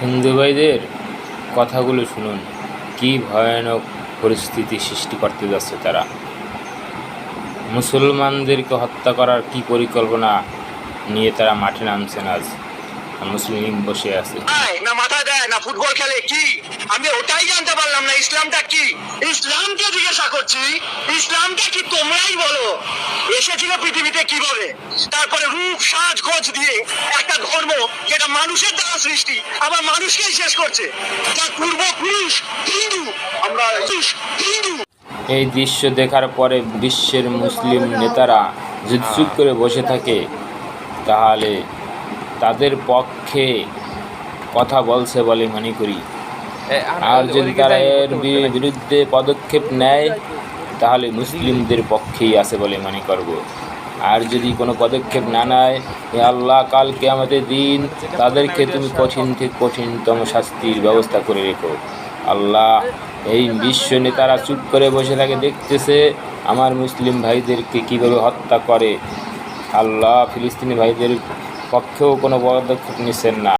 হিন্দু ভাইদের কথাগুলো শুনুন। কি ভয়ানক পরিস্থিতি সৃষ্টি করতে যাচ্ছে তারা। মুসলমানদেরকে হত্যা করার কি পরিকল্পনা নিয়ে তারা মাঠে নামছেন আজ? মুসলিম বসে আছে। না মাথা দেয়, না ফুটবল খেলে, কি? আমি ওটাই জানতে পারলাম না, ইসলামটা কি? ইসলামকে জিজ্ঞাসা করছি ইসলামটা কি তোমরাই বলো? এসেছিল পৃথিবীতে কীভাবে? তারপরে রূপ সাজ গোজ দিয়ে একটা ধর্ম যেটা মানুষের দ্বারা সৃষ্টি, আবার মানুষকেই শেষ করছে। তার পূর্বপুরুষ, হিন্দু, আমরা হিন্দু। এই দৃশ্য দেখার পরে বিশ্বের মুসলিম নেতারা চুপ করে বসে থাকে। তাহলে তাদের পক্ষে কথা বলছে বলে মনে করি। আর যদি তারা এর বিরুদ্ধে পদক্ষেপ নেয় তাহলে মুসলিমদের পক্ষেই আছে বলে মনে করব। আর যদি কোনো পদক্ষেপ না নেয় হে আল্লাহ কালকে আমাদের দিন তাদেরকে তুমি কঠিন থেকে কঠিনতম শাস্তির ব্যবস্থা করে রেখো। আল্লাহ এই বিশ্ব নেতারা চুপ করে বসে থাকে দেখতেছে আমার মুসলিম ভাইদেরকে কীভাবে হত্যা করে। আল্লাহ ফিলিস্তিনি ভাইদের পক্ষেও কোনো পদক্ষেপ নিচ্ছেন না।